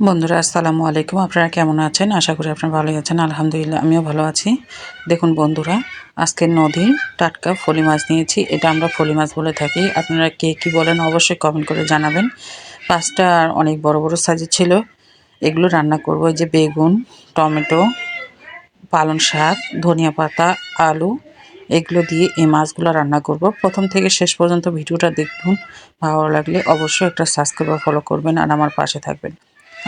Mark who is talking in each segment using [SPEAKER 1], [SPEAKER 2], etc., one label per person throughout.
[SPEAKER 1] বন্ধুরা, আসসালামু আলাইকুম। আপনারা কেমন আছেন? আশা করি আপনারা ভালোই আছেন। আলহামদুলিল্লাহ, আমিও ভালো আছি। দেখুন বন্ধুরা, আজকে নদীর টাটকা ফলি মাছ নিয়েছি। এটা আমরা ফলি মাছ বলে থাকি। আপনারা কে কী বলেন অবশ্যই কমেন্ট করে জানাবেন। পাঁচটা আর অনেক বড় বড় সাইজের ছিল। এগুলো রান্না করব। এই যে বেগুন, টমেটো, পালং শাক, ধনিয়া পাতা, আলু, এগুলো দিয়ে এই মাছগুলো রান্না করব। প্রথম থেকে শেষ পর্যন্ত ভিডিওটা দেখুন। ভালো লাগলে অবশ্যই একটা সাবস্ক্রাইব ফলো করবেন আর আমার পাশে থাকবেন।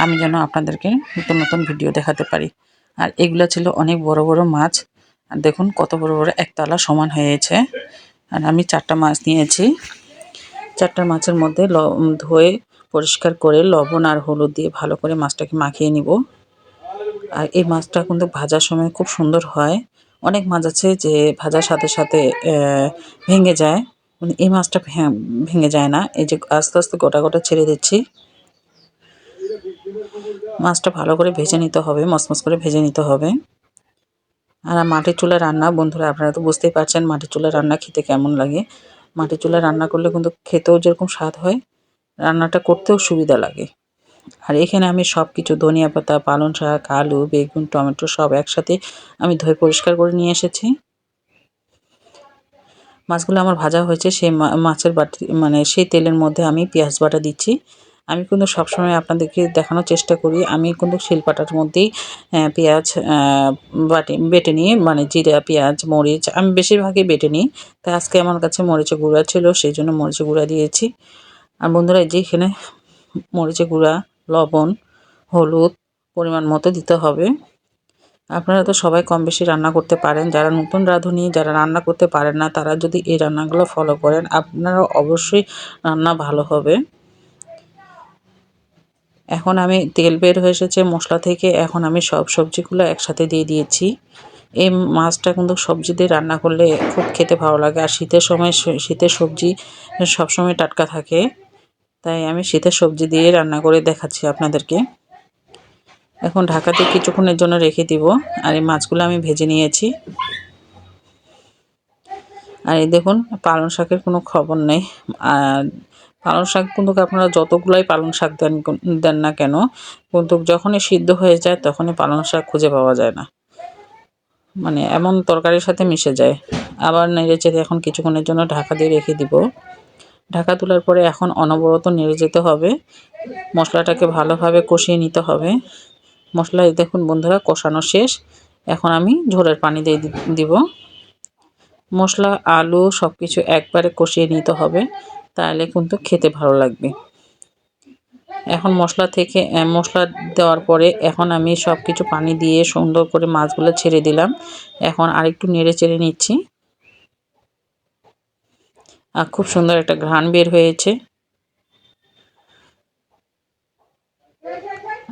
[SPEAKER 1] আমি যেন আপনাদেরকে নতুন নতুন ভিডিও দেখাতে পারি। আর এগুলো ছিল অনেক বড় বড় মাছ। আর দেখুন কত বড় বড় একতলা সমান হয়েছে। আর আমি চারটা মাছ নিয়েছি। চারটা মাছের মধ্যে ধুয়ে পরিষ্কার করে লবণ আর হলুদ দিয়ে ভালো করে মাছটাকে মাখিয়ে নিব। আর এই মাছটা কিন্তু ভাজার সময় খুব সুন্দর হয়। অনেক মাছ আছে যে ভাজার সাথে সাথে ভেঙে যায়। এই মাছটা ভেঙে যায় না। এই যে আস্তে আস্তে গোটা গোটা ছেড়ে দিচ্ছি। মাছটা ভালো করে ভেজে নিতে হবে, মসমস করে ভেজে নিতে হবে। আর মাটির চুলা রান্না, বন্ধুরা আপনারা তো বুঝতেই পারছেন মাটির চুলা রান্না খেতে কেমন লাগে। মাটির চুলা রান্না করলে কিন্তু খেতেও যেরকম স্বাদ হয়, রান্নাটা করতেও সুবিধা লাগে। আর এখানে আমি সব কিছু ধনিয়া পাতা, পালং শাক, আলু, বেগুন, টমেটো সব একসাথে আমি ধুয়ে পরিষ্কার করে নিয়ে এসেছি। মাছগুলো আমার ভাজা হয়েছে, সেই মাছের বাটি মানে সেই তেলের মধ্যে আমি পেঁয়াজ বাটা দিচ্ছি। আমি কিন্তু সবসময় আপনাদেরকে দেখানোর চেষ্টা করি। আমি কিন্তু শিলপাটার মধ্যেই পেঁয়াজ বাটি, বেটে নিই মানে জিরা, পেঁয়াজ, মরিচ, আমি বেশিরভাগই বেটে নিই। তাই আজকে আমার কাছে মরিচের গুঁড়া ছিল, সেই জন্য মরিচের গুঁড়া দিয়েছি। আর বন্ধুরা, এই যে এখানে মরিচের গুঁড়া, লবণ, হলুদ পরিমাণ মতো দিতে হবে। আপনারা তো সবাই কম বেশি রান্না করতে পারেন। যারা নতুন রাঁধুনি, যারা রান্না করতে পারেন না, তারা যদি এই রান্নাগুলো ফলো করেন আপনারা অবশ্যই রান্না ভালো হবে। এখন আমি তেল বের হয়ে এসেছে, মশলা থেকে। এখন আমি সব সবজিগুলো একসাথে দিয়ে দিয়েছি। এই মাছটা কিন্তু সবজি দিয়ে রান্না করলে খুব খেতে ভালো লাগে। আর শীতের সময় শীতের সবজি সবসময় টাটকা থাকে। তাই আমি শীতের সবজি দিয়ে রান্না করে দেখাচ্ছি আপনাদেরকে। এখন ঢাকাতে কিছুক্ষণের জন্য রেখে দিব। আর এই মাছগুলো আমি ভেজে নিয়েছি। আর এই দেখুন, পালং শাকের কোনো খবর নেই। আর পালং শাক কিন্তু আপনারা যতগুলাই পালং শাক দেন দেন না কেন, কিন্তু যখনই সিদ্ধ হয়ে যায় তখনই পালং শাক খুঁজে পাওয়া যায় না। মানে এমন তরকারির সাথে মিশে যায়। আবার নেড়ে চেড়ে এখন কিছুক্ষণের জন্য ঢাকা দিয়ে রেখে দিব। ঢাকা তোলার পরে এখন অনবরত নেড়ে যেতে হবে। মশলাটাকে ভালোভাবে কষিয়ে নিতে হবে। মশলা দেখুন বন্ধুরা, কষানো শেষ। এখন আমি ঝোলের পানি দিয়ে দিব। মশলা, আলু সব কিছু একবারে কষিয়ে নিতে হবে। তাহলে কিন্তু খেতে ভালো লাগবে। এখন মশলা থেকে মশলা দেওয়ার পরে এখন আমি সব কিছু পানি দিয়ে সুন্দর করে মাছগুলো ছেড়ে দিলাম। এখন আরেকটু নেড়ে চেড়ে নিচ্ছি। আর খুব সুন্দর একটা ঘ্রাণ বের হয়েছে।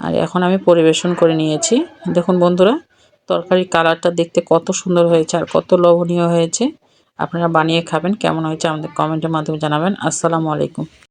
[SPEAKER 1] আর এখন আমি পরিবেশন করে নিয়েছি। দেখুন বন্ধুরা, তরকারির কালারটা দেখতে কত সুন্দর হয়েছে আর কত লোভনীয় হয়েছে। আপনারা বানিয়ে খাবেন কেমন হয়েছে আমাদের কমেন্টের মাধ্যমে জানাবেন। আসসালামু আলাইকুম।